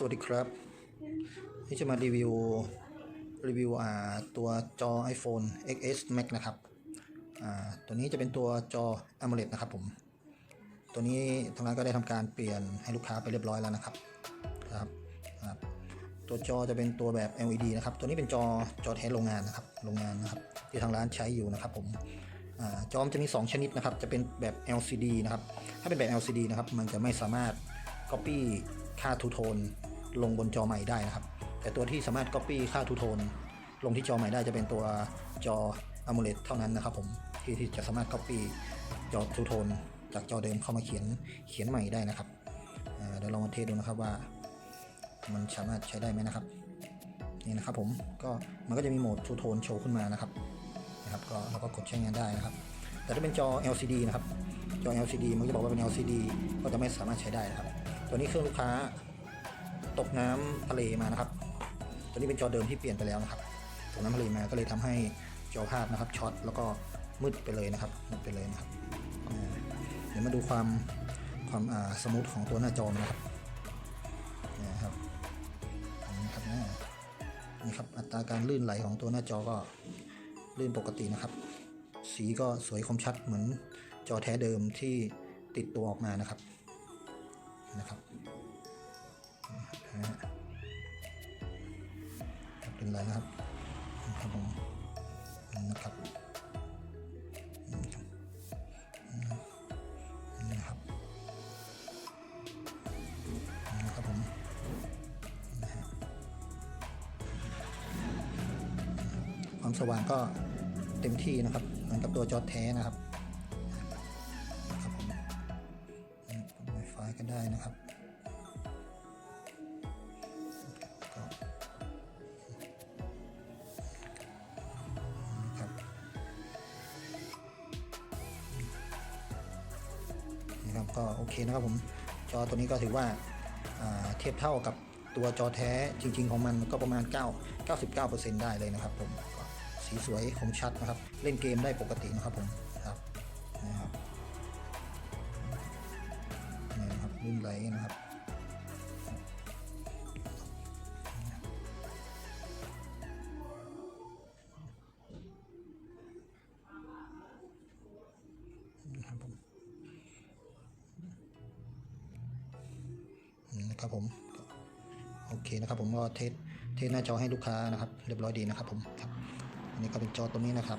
สวัสดีครับ นี่จะมารีวิว รีวิวอ่าตัวจอ iPhone XS Max นะครับอ่าตัวนี้จะเป็นตัวจอ AMOLED นะครับผม ตัวนี้ทางร้านก็ได้ทำการเปลี่ยนให้ลูกค้าไปเรียบร้อยแล้วนะครับครับครับ ตัวจอจะเป็นตัวแบบ LED นะครับ ตัวนี้เป็นจอจอแท้โรงงานนะครับ โรงงานนะครับ ที่ทางร้านใช้อยู่นะครับผมอาจอมจะมี 2 ชนิดนะครับ จะเป็นแบบ LCD นะครับ ถ้าเป็นแบบ LCD นะครับ มันจะไม่สามารถ Copy ค่าทูโทน ลงบนจอใหม่ได้นะครับ แต่ตัวที่สามารถ Copy ค่าทูโทนลงที่จอใหม่ได้จะเป็นตัวจอ AMOLED เท่านั้นนะครับผมที่ที่จะสามารถ Copy จอทูโทนจากจอเดิมเข้ามาเขียนเขียนใหม่ได้นะครับเดี๋ยวลองมาเทสดูนะครับว่า มันสามารถใช้ได้ไหมนะครับนี่นะครับผมก็มันก็จะมีโหมดทูโทนโชว์ขึ้นมานะครับนะครับก็เราก็กดใช้งานได้นะครับ แต่ถ้าเป็นจอ LCD นะครับจอ LCD มันจะบอกว่าเป็น LCD ก็จะไม่สามารถใช้ได้นะครับ ตัวนี้เครื่องลูกค้า ตกน้ำทะเลมานะครับ ตัวนี้เป็นจอเดิมที่เปลี่ยนไปแล้วนะครับตกน้ำทะเลมาก็เลยทำให้จอภาพนะครับช็อตแล้วก็มืดไปเลยนะครับมืดไปเลยนะครับเดี๋ยวมาดูความความอ่าสมูทของตัวหน้าจอนะครับนี่ครับนี่ครับนี่ครับอัตราการลื่นไหลของตัวหน้าจอก็ลื่นปกตินะครับ สีก็สวยคมชัดเหมือนจอแท้เดิมที่ติดตัวออกมานะครับนะครับ ครับลื่นไหลนะครับครับผมนะครับนะครับนะครับผมความสว่างก็เต็มที่นะครับเหมือนกับตัวจอแท้นะครับครับผมไฟก็ได้นะครับ ครับก็โอเคนะครับผมจอตัวนี้ก็ถือว่าเทียบเท่ากับตัวจอแท้จริง ๆ ของมันก็ประมาณ 9 99%ได้เลยนะครับผมสีสวยคมชัดนะครับ เล่นเกมได้ปกตินะครับผมครับนะครับนี่นะครับนไหลนะรบนะครับ นะครับผมโอเคนะครับผมก็เทสเทสหน้าจอให้ลูกค้านะครับ เรียบร้อยดีนะครับผมครับอันนี้ก็เป็นจอตัวนี้นะครับ